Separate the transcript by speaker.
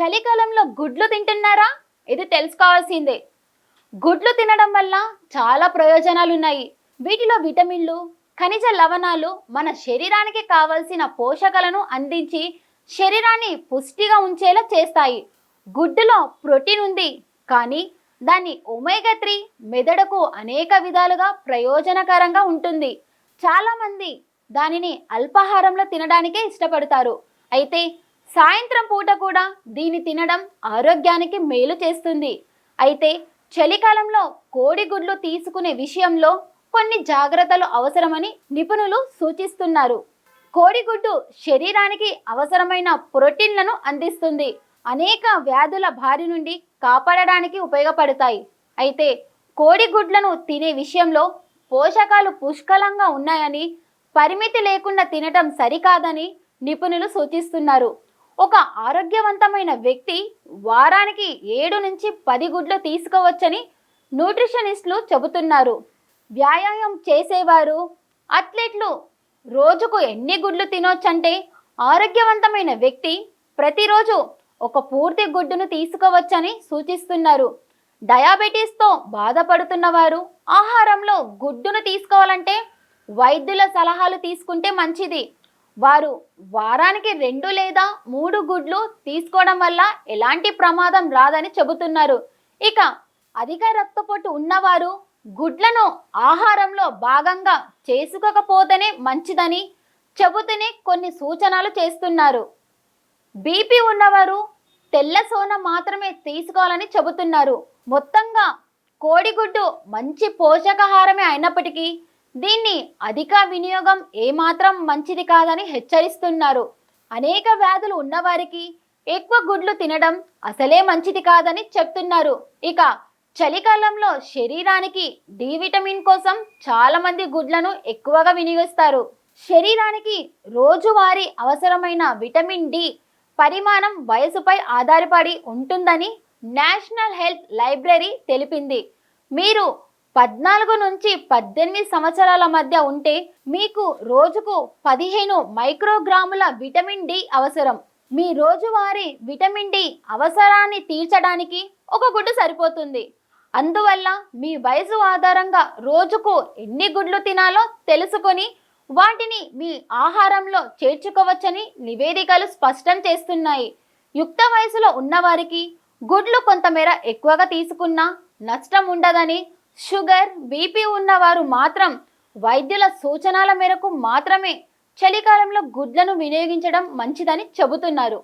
Speaker 1: చలికాలంలో గుడ్లు తింటున్నారా? ఇది తెలుసుకోవాల్సిందే. గుడ్లు తినడం వల్ల చాలా ప్రయోజనాలు ఉన్నాయి వీటిలో విటమిన్లు ఖనిజ లవణాలు మన శరీరానికి కావలసిన పోషకాలను అందించి శరీరాన్ని పుష్టిగా ఉంచేలా చేస్తాయి. గుడ్డులో ప్రోటీన్ ఉంది కానీ దాని ఒమేగా త్రీ మెదడుకు అనేక విధాలుగా ప్రయోజనకరంగా ఉంటుంది. చాలామంది దానిని అల్పాహారంలో తినడానికే ఇష్టపడతారు. అయితే సాయంత్రం పూట కూడా దీన్ని తినడం ఆరోగ్యానికి మేలు చేస్తుంది. అయితే చలికాలంలో కోడిగుడ్లు తీసుకునే విషయంలో కొన్ని జాగ్రత్తలు అవసరమని నిపుణులు సూచిస్తున్నారు. కోడిగుడ్డు శరీరానికి అవసరమైన ప్రోటీన్లను అందిస్తుంది. అనేక వ్యాధుల బారి నుండి కాపాడడానికి ఉపయోగపడతాయి. అయితే కోడిగుడ్లను తినే విషయంలో పోషకాలు పుష్కలంగా ఉన్నాయని పరిమితి లేకుండా తినటం సరికాదని నిపుణులు సూచిస్తున్నారు. ఒక ఆరోగ్యవంతమైన వ్యక్తి వారానికి ఏడు నుంచి పది గుడ్లు తీసుకోవచ్చని న్యూట్రిషనిస్టులు చెబుతున్నారు. వ్యాయామం చేసేవారు అథ్లెట్లు రోజుకు ఎన్ని గుడ్లు తినొచ్చంటే ఆరోగ్యవంతమైన వ్యక్తి ప్రతిరోజు ఒక పూర్తి గుడ్డును తీసుకోవచ్చని సూచిస్తున్నారు. డయాబెటీస్తో బాధపడుతున్నవారు ఆహారంలో గుడ్డును తీసుకోవాలంటే వైద్యుల సలహాలు తీసుకుంటే మంచిది. వారు వారానికి రెండు లేదా మూడు గుడ్లు తీసుకోవడం వల్ల ఎలాంటి ప్రమాదం రాదని చెబుతున్నారు. ఇక అధిక రక్తపోటు ఉన్నవారు గుడ్లను ఆహారంలో భాగంగా చేసుకోకపోతేనే మంచిదని చెబుతూనే కొన్ని సూచనలు చేస్తున్నారు. బీపీ ఉన్నవారు తెల్ల సోన మాత్రమే తీసుకోవాలని చెబుతున్నారు. మొత్తంగా కోడిగుడ్డు మంచి పోషకాహారమే అయినప్పటికీ దీన్ని అధిక వినియోగం ఏమాత్రం మంచిది కాదని హెచ్చరిస్తున్నారు. అనేక వ్యాధులు ఉన్నవారికి ఎక్కువ గుడ్లు తినడం అసలే మంచిది కాదని చెప్తున్నారు. ఇక చలికాలంలో శరీరానికి డి విటమిన్ కోసం చాలా మంది గుడ్లను ఎక్కువగా వినియోగిస్తారు. శరీరానికి రోజువారీ అవసరమైన విటమిన్ డి పరిమాణం వయసుపై ఆధారపడి ఉంటుందని నేషనల్ హెల్త్ లైబ్రరీ తెలిపింది. మీరు పద్నాలుగు నుంచి పద్దెనిమిది సంవత్సరాల మధ్య ఉంటే మీకు రోజుకు పదిహేను మైక్రోగ్రాముల విటమిన్ డి అవసరం. మీ రోజువారీ విటమిన్ డి అవసరాన్ని తీర్చడానికి ఒక గుడ్డు సరిపోతుంది. అందువల్ల మీ వయసు ఆధారంగా రోజుకు ఎన్ని గుడ్లు తినాలో తెలుసుకొని వాటిని మీ ఆహారంలో చేర్చుకోవచ్చని నివేదికలు స్పష్టం చేస్తున్నాయి. యుక్త వయసులో ఉన్నవారికి గుడ్లు కొంతమేర ఎక్కువగా తీసుకున్నా నష్టం ఉండదని షుగర్ బీపీ ఉన్నవారు మాత్రం వైద్యుల సూచనల మేరకు మాత్రమే చలికాలంలో గుడ్లను వినియోగించడం మంచిదని చెబుతున్నారు.